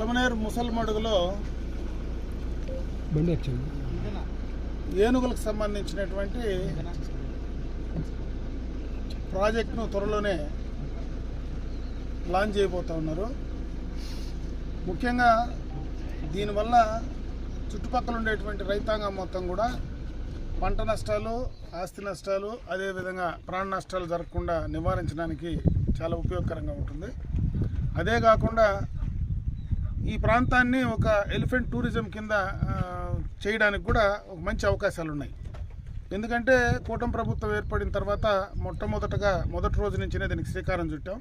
పలమనేరు ముసల్మడుగులో ఏనుగులకు సంబంధించినటువంటి ప్రాజెక్టును త్వరలోనే లాంచ్ చేయబోతా ఉన్నారు. ముఖ్యంగా దీనివల్ల చుట్టుపక్కల ఉండేటువంటి రైతాంగం మొత్తం కూడా పంట నష్టాలు ఆస్తి నష్టాలు అదేవిధంగా ప్రాణ నష్టాలు జరగకుండా నివారించడానికి చాలా ఉపయోగకరంగా ఉంటుంది. అదే కాకుండా ఈ ప్రాంతాన్ని ఒక ఎలిఫెంట్ టూరిజం కింద చేయడానికి కూడా ఒక మంచి అవకాశాలు ఉన్నాయి ఎందుకంటే కూటమి ప్రభుత్వం ఏర్పడిన తర్వాత మొట్టమొదటగా మొదటి రోజు నుంచినే దీనికి శ్రీకారం చుట్టాం.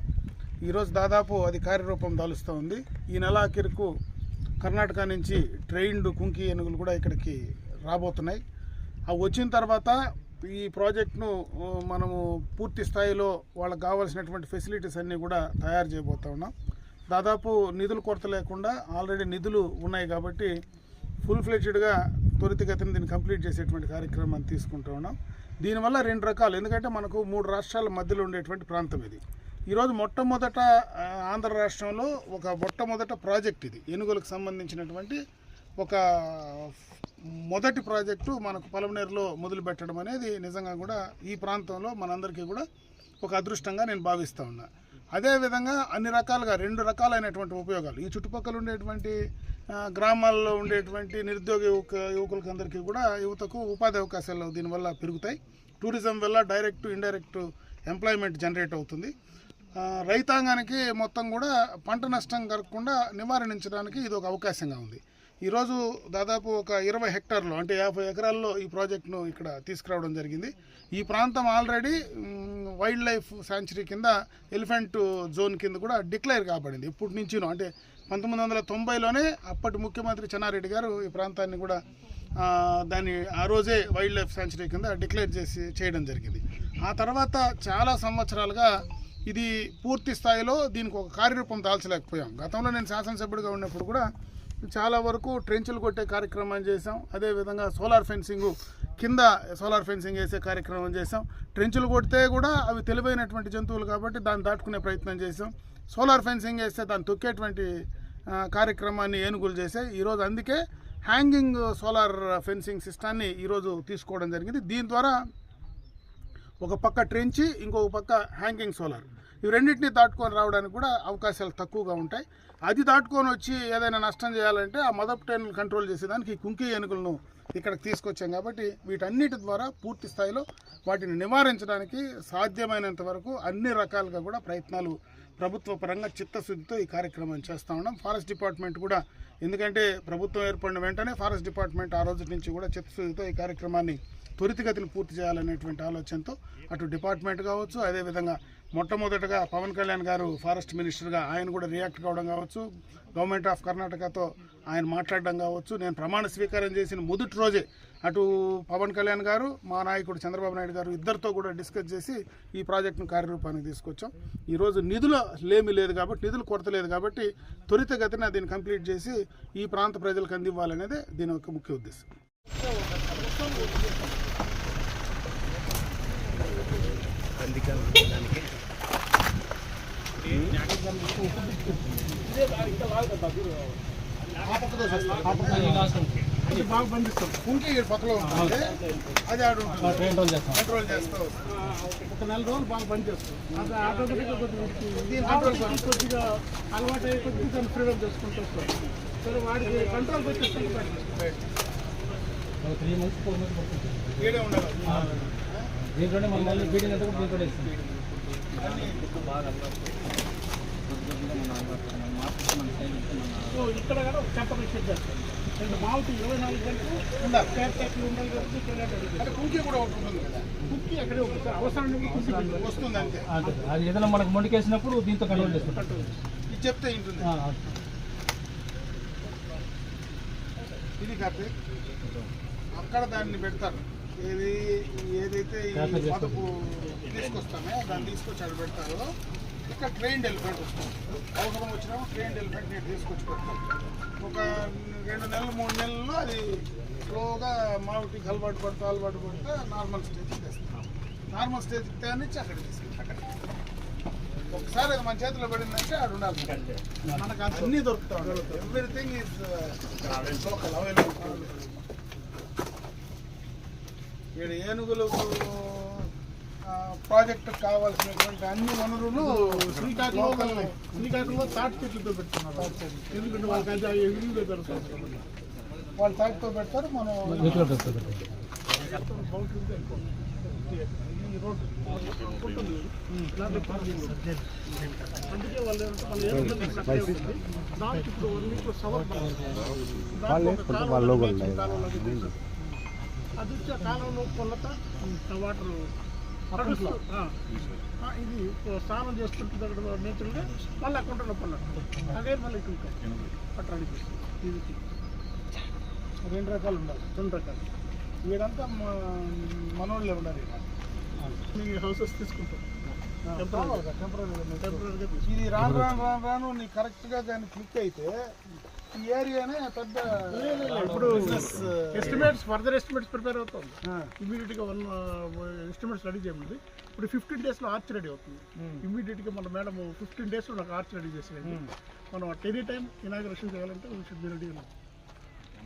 ఈరోజు దాదాపు అది కార్యరూపం దాలుస్తూ ఉంది. ఈ నెల ఆఖరికు కర్ణాటక నుంచి ట్రైన్డ్ కుంకి ఏనుగులు కూడా ఇక్కడికి రాబోతున్నాయి. అవి వచ్చిన తర్వాత ఈ ప్రాజెక్ట్ను మనము పూర్తి స్థాయిలో వాళ్ళకి కావాల్సినటువంటి ఫెసిలిటీస్ అన్నీ కూడా తయారు చేయబోతా ఉన్నాం. దాదాపు నిధులు కొరత లేకుండా ఆల్రెడీ నిధులు ఉన్నాయి కాబట్టి ఫుల్ ఫ్లెడ్జ్డ్గా త్వరితగతిని దీన్ని కంప్లీట్ చేసేటువంటి కార్యక్రమాన్ని తీసుకుంటూ ఉన్నాం. దీనివల్ల రెండు రకాలు. ఎందుకంటే మనకు మూడు రాష్ట్రాల మధ్యలో ఉండేటువంటి ప్రాంతం ఇది. ఈరోజు మొట్టమొదట ఆంధ్ర రాష్ట్రంలో ఒక మొట్టమొదట ప్రాజెక్ట్ ఇది. ఏనుగులకు సంబంధించినటువంటి ఒక మొదటి ప్రాజెక్టు మనకు పలమనేరులో మొదలుపెట్టడం అనేది నిజంగా కూడా ఈ ప్రాంతంలో మనందరికీ కూడా ఒక అదృష్టంగా నేను భావిస్తూ ఉన్నా. అదేవిధంగా అన్ని రకాలుగా రెండు రకాలైనటువంటి ఉపయోగాలు. ఈ చుట్టుపక్కల ఉండేటువంటి గ్రామాల్లో ఉండేటువంటి నిరుద్యోగ యువక యువకులకి అందరికీ కూడా యువతకు ఉపాధి అవకాశాలు దీనివల్ల పెరుగుతాయి. టూరిజం వల్ల డైరెక్ట్ ఇండైరెక్ట్ ఎంప్లాయ్మెంట్ జనరేట్ అవుతుంది. రైతాంగానికి మొత్తం కూడా పంట నష్టం కలగకుండా నివారించడానికి ఇది ఒక అవకాశంగా ఉంది. ఈరోజు దాదాపు ఒక ఇరవై హెక్టార్లు అంటే యాభై ఎకరాల్లో ఈ ప్రాజెక్టును ఇక్కడ తీసుకురావడం జరిగింది. ఈ ప్రాంతం ఆల్రెడీ వైల్డ్ లైఫ్ శాంచురీ కింద ఎలిఫెంట్ జోన్ కింద కూడా డిక్లేర్ కాబడింది. ఇప్పటి నుంచినో అంటే పంతొమ్మిది వందల తొంభైలోనే అప్పటి ముఖ్యమంత్రి చెన్నారెడ్డి గారు ఈ ప్రాంతాన్ని కూడా దాన్ని ఆ రోజే వైల్డ్ లైఫ్ శాంచురీ కింద డిక్లేర్ చేసి చేయడం జరిగింది. ఆ తర్వాత చాలా సంవత్సరాలుగా ఇది పూర్తి స్థాయిలో దీనికి ఒక కార్యరూపం దాల్చలేకపోయాం. గతంలో నేను శాసనసభ్యుడిగా ఉన్నప్పుడు కూడా చాలా వరకు ట్రెంచులు కొట్టే కార్యక్రమం చేసాం అదేవిధంగా సోలార్ ఫెన్సింగ్ కింద సోలార్ ఫెన్సింగ్ వేసే కార్యక్రమం చేసాం ట్రెంచులు కొడితే కూడా అవి తెలివైనటువంటి జంతువులు కాబట్టి దాన్ని దాటుకునే ప్రయత్నం చేసాం సోలార్ ఫెన్సింగ్ వేస్తే దాన్ని తొక్కేటువంటి కార్యక్రమాన్ని ఏనుగులు చేసాయి ఈరోజు అందుకే హ్యాంగింగ్ సోలార్ ఫెన్సింగ్ సిస్టాన్ని ఈరోజు తీసుకోవడం జరిగింది. దీని ద్వారా ఒక పక్క ట్రెంచి ఇంకొక పక్క హ్యాంగింగ్ సోలార్. ఇవి రెండింటిని దాటుకొని రావడానికి కూడా అవకాశాలు తక్కువగా ఉంటాయి. అది దాటుకొని వచ్చి ఏదైనా నష్టం చేయాలంటే ఆ మదప్ టైన్లు కంట్రోల్ చేసేదానికి ఈ కుంకి ఏనుగులను ఇక్కడికి తీసుకొచ్చాం కాబట్టి వీటన్నిటి ద్వారా పూర్తి స్థాయిలో వాటిని నివారించడానికి సాధ్యమైనంత వరకు అన్ని రకాలుగా కూడా ప్రయత్నాలు ప్రభుత్వ పరంగా చిత్తశుద్ధితో ఈ కార్యక్రమం చేస్తూ ఉన్నాం. ఫారెస్ట్ డిపార్ట్మెంట్ కూడా ఎందుకంటే ప్రభుత్వం ఏర్పడిన వెంటనే ఫారెస్ట్ డిపార్ట్మెంట్ ఆ రోజు నుంచి కూడా చిత్తశుద్ధితో ఈ కార్యక్రమాన్ని త్వరితగతిని పూర్తి చేయాలనేటువంటి ఆలోచనతో అటు డిపార్ట్మెంట్ కావచ్చు అదేవిధంగా మొట్టమొదటగా పవన్ కళ్యాణ్ గారు ఫారెస్ట్ మినిస్టర్గా ఆయన కూడా రియాక్ట్ కావడం కావచ్చు. గవర్నమెంట్ ఆఫ్ కర్ణాటకతో ఆయన మాట్లాడడం కావచ్చు. నేను ప్రమాణ స్వీకారం చేసిన మొదటి రోజే అటు పవన్ కళ్యాణ్ గారు మా నాయకుడు చంద్రబాబు నాయుడు గారు ఇద్దరితో కూడా డిస్కస్ చేసి ఈ ప్రాజెక్టును కార్యరూపానికి తీసుకొచ్చాం. ఈరోజు నిధులు లేమి లేదు కాబట్టి నిధులు కొరత లేదు కాబట్టి త్వరితగతిన దీన్ని కంప్లీట్ చేసి ఈ ప్రాంత ప్రజలకు అందివ్వాలనేదే దీని యొక్క ముఖ్య ఉద్దేశం. అది బాగా బంధిస్తాం కుంకి పక్కలో ఉంటుంది అది ఆడు ఉంటుంది. ట్రైన్ రోజు చేస్తాం కంట్రోల్ చేస్తూ ఒక నెల రోజులు బాగా బంద్ చేస్తాం అది ఆటోమేటిక్గా కొద్దిగా అలవాటు అయ్యి కొద్దిగా దాన్ని ఫ్రీడమ్ చేసుకుంటూ వస్తాం సరే వాడికి కంట్రోల్ వచ్చేస్తుంది త్రీ మంత్స్ ఫోర్ మంత్స్ పడుతుంది ఏడే ఉండాలి దీంట్లోనే మనం మళ్ళీ బీడింగ్ అంతా కూడా ఇస్తాం ఇక్కడ కూడా చెత్త విషయం చేస్తాం. రెండు మావుటి ఇరవై నాలుగు గంటలు ఉండాలి. కాబట్టి కూడా ఒకటి ఉంటుంది కదా కుంకి అక్కడే ఉంటుంది. సార్ అవసరం వస్తుంది అంతే. అది ఏదైనా మనకు మొండికేసినప్పుడు దీంతో కంట్రోల్ చేసుకుంటాం. ఇది చెప్తే ఉంటుంది ఆ, ఇది కార్తీక్ అక్కడ దాన్ని పెడతారు. ఏది ఏదైతే ఈ. మదపు తీసుకొస్తామో దాన్ని తీసుకొచ్చి అక్కడ పెడతారో ఇక్కడ ట్రైన్ ఎలిఫెంట్ వస్తుంది. అవసరం వచ్చినప్పుడు ట్రైన్ ఎలిఫెంట్ నేను తీసుకొచ్చి పెడతాను ఒక రెండు నెలలు మూడు నెలల్లో అది స్లోగా మావిటికి అలవాటు పడుతూ అలవాటు పడుతూ నార్మల్ స్టేజ్కి తెస్తాం. నార్మల్ స్టేజ్కి తేనిచ్చి అక్కడ అక్కడ. ఒకసారి అది మన చేతిలో పడిందంటే ఆడు ఉండాలి. మనకు అన్ని దొరుకుతా ఎవ్రీథింగ్ ఈజ్ లోకల్ అవైలబుల్ ఇక్కడ ఏనుగులకు ప్రాజెక్ట్ కావాల్సినటువంటి అన్ని వనరులు శ్రీకాకుళంలో శ్రీకాకుళంలో తాటి చెట్లతో పెడుతున్నారు ఎందుకంటే వాళ్ళకి అది ఎదురుగా దొరుకుతుంది కాబట్టి. వాళ్ళు తాటితో పెడతారు మనం. అందుకే వాళ్ళు. దానికి ఇప్పుడు వన్ వీక్ సవర్ దాంట్లో ఒక కాలువ ఉంది, కాలువలోకి తీస్తారు. అది వచ్చి ఆ. కాలంలో కొల్లత వాటర్ ఇది స్నానం చేస్తుంటుంది అక్కడ నేచురల్గా మళ్ళీ అక్కడ పనులు అదే మళ్ళీ ఇటు పట్టడానికి ఇది రెండు రకాలు ఉండాలి. రెండు రకాలు. వీడంతా మనోళ్ళే ఉండాలి మీ హౌసెస్ తీసుకుంటాం. టెంపరీగా ఇది రాను రాను రాను రాను నీ కరెక్ట్గా కానీ క్లిక్ అయితే ఈ ఏరియానే పెద్ద ఇప్పుడు ఎస్టిమేట్స్ ఫర్దర్ ఎస్టిమేట్స్ ప్రిపేర్ అవుతుంది. ఇమీడియట్గా వన్ ఎస్టిమేట్స్ రెడీ చేయమంది. ఇప్పుడు ఫిఫ్టీన్ డేస్లో ఆర్చ్ రెడీ అవుతుంది. ఇమీడియట్గా మన మేడం ఫిఫ్టీన్ డేస్లో నాకు ఆర్చ్ రెడీ చేసేది మనం అట్ ఎనీ టైం ఇనాగ్రేషన్ చేయాలంటే వీ షుడ్ బి రెడీ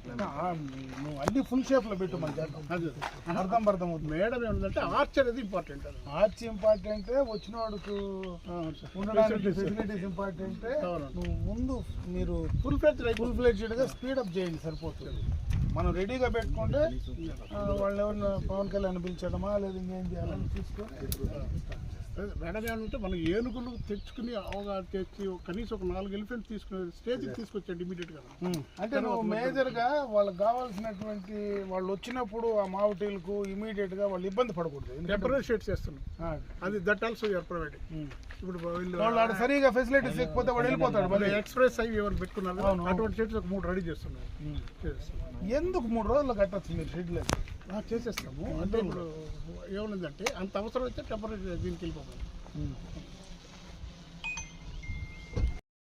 నువ్వు అన్ని ఫుల్ షేప్లో పెట్టు మన అది. అర్థం అర్థం అవుతుంది మేడం ఏమంటే ఆర్చ్ అనేది ఇంపార్టెంట్ ఆర్చ్ ఇంపార్టెంట్ వచ్చిన వాడుకు ఉండడానికి ఫెసిలిటీస్ ఇంపార్టెంట్ నువ్వు ముందు మీరు ఫుల్ ఫ్లెజ్ ఫుల్ ఫ్లెడ్జ్డ్గా స్పీడ్ అప్ చేయండి సరిపోతుంది. మనం రెడీగా పెట్టుకుంటే వాళ్ళు ఎవరిని పవన్ కళ్యాణ్ పిలిచడమా లేదా ఇంకేం చేయాలని తీసుకొని ఏమంటే మనం ఏనుగులు తెచ్చుకుని అవగాహన తెచ్చి కనీసం ఒక నాలుగు ఎలిఫెంట్ తీసుకుని స్టేజ్కి తీసుకొచ్చండి ఇమీడియట్గా అంటే నువ్వు మేజర్గా వాళ్ళకి కావాల్సినటువంటి వాళ్ళు వచ్చినప్పుడు ఆ మావటీలకు ఇమీడియట్గా వాళ్ళు ఇబ్బంది పడకూడదు. టెంపరీ షేట్ చేస్తున్నాం. అది దట్ ఆల్సో యూఆర్ ప్రొవైడింగ్ ఇప్పుడు వాళ్ళు సరిగా ఫెసిలిటీస్ లేకపోతే వాడు వెళ్ళిపోతాడు మళ్ళీ. ఎక్స్ప్రెస్ అవి ఎవరు పెట్టుకున్నారు అటువంటి ఒక మూడు రెడీ చేస్తున్నాం. ఎందుకు మూడు రోజులు కట్టచ్చు మీరు షెడ్ లేదు చేసేస్తాము. అంటే ఇప్పుడు ఏమైందంటే అంత అవసరం అయితే టెంపరీ దీనికి వెళ్ళిపోతాం